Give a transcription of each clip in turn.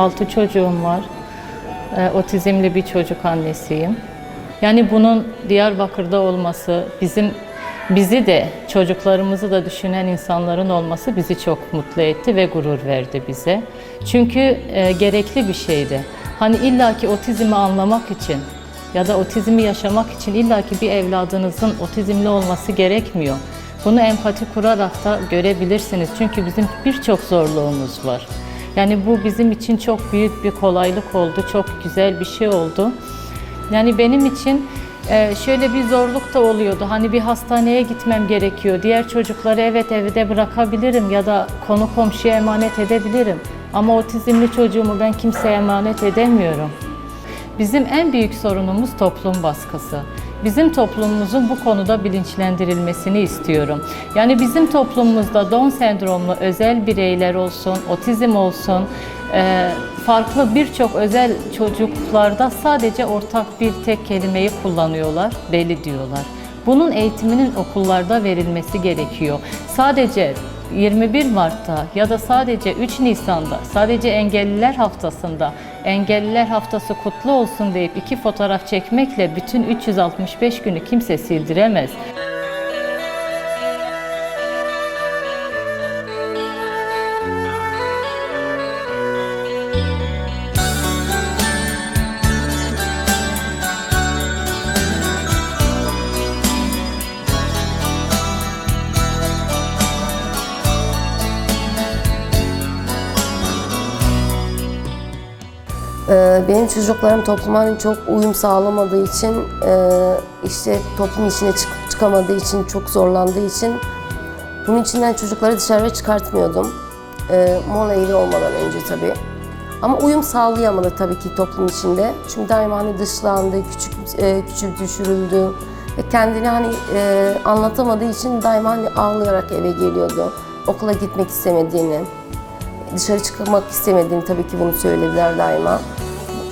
Altı çocuğum var. Ee, otizmli bir çocuk annesiyim. Yani bunun Diyarbakır'da olması, bizim bizi de çocuklarımızı da düşünen insanların olması bizi çok mutlu etti ve gurur verdi bize. Çünkü e, gerekli bir şeydi. Hani illaki otizmi anlamak için ya da otizmi yaşamak için illaki bir evladınızın otizmli olması gerekmiyor. Bunu empati kurarak da görebilirsiniz. Çünkü bizim birçok zorluğumuz var. Yani bu bizim için çok büyük bir kolaylık oldu, çok güzel bir şey oldu. Yani benim için e, şöyle bir zorluk da oluyordu. Hani bir hastaneye gitmem gerekiyor. Diğer çocukları evet evde bırakabilirim ya da konu komşuya emanet edebilirim. Ama otizmli çocuğumu ben kimseye emanet edemiyorum. Bizim en büyük sorunumuz toplum baskısı. Bizim toplumumuzun bu konuda bilinçlendirilmesini istiyorum. Yani bizim toplumumuzda Down sendromlu özel bireyler olsun, otizm olsun, e, farklı birçok özel çocuklarda sadece ortak bir tek kelimeyi kullanıyorlar, deli diyorlar. Bunun eğitiminin okullarda verilmesi gerekiyor. Sadece 21 Mart'ta ya da sadece 3 Nisan'da, sadece Engelliler Haftası'nda Engelliler Haftası kutlu olsun deyip iki fotoğraf çekmekle bütün 365 günü kimse sildiremez. Benim çocuklarım topluma hani çok uyum sağlamadığı için, e, işte toplum içine çık- çıkamadığı için, çok zorlandığı için bunun içinden çocukları dışarıya çıkartmıyordum. Ee, Mola evi olmadan önce tabii. Ama uyum sağlayamadı tabii ki toplum içinde. Çünkü daima hani dışlandı, küçük e, küçük düşürüldü ve kendini hani e, anlatamadığı için daima hani ağlayarak eve geliyordu. Okula gitmek istemediğini, dışarı çıkmak istemediğini tabii ki bunu söylediler daima.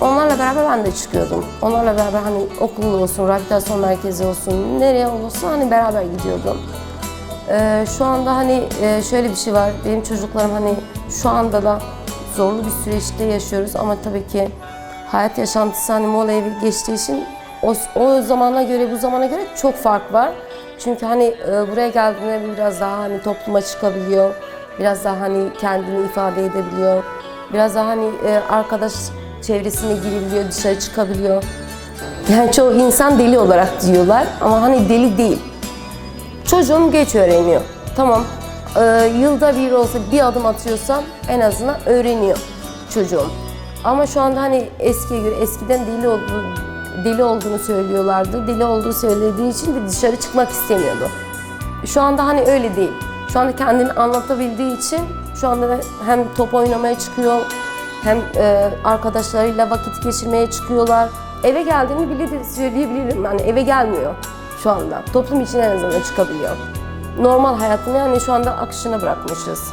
Onlarla beraber ben de çıkıyordum. Onlarla beraber hani okul olsun, rehabilitasyon merkezi olsun, nereye olursa hani beraber gidiyordum. Ee, şu anda hani e, şöyle bir şey var. Benim çocuklarım hani şu anda da zorlu bir süreçte yaşıyoruz ama tabii ki hayat yaşantısı hani mola evi geçtiği için o, o zamana göre bu zamana göre çok fark var. Çünkü hani e, buraya geldiğinde biraz daha hani topluma çıkabiliyor. Biraz daha hani kendini ifade edebiliyor. Biraz daha hani e, arkadaş çevresine girebiliyor, dışarı çıkabiliyor. Yani çoğu insan deli olarak diyorlar ama hani deli değil. Çocuğum geç öğreniyor. Tamam. Ee, yılda bir olsa bir adım atıyorsam en azından öğreniyor çocuğum. Ama şu anda hani eskiye göre eskiden deli olduğu, deli olduğunu söylüyorlardı. Deli olduğu söylediği için de dışarı çıkmak istemiyordu. Şu anda hani öyle değil. Şu anda kendini anlatabildiği için şu anda hem top oynamaya çıkıyor hem e, arkadaşlarıyla vakit geçirmeye çıkıyorlar. Eve geldiğini bile söyleyebilirim. Yani eve gelmiyor şu anda. Toplum için en azından çıkabiliyor. Normal hayatını yani şu anda akışına bırakmışız.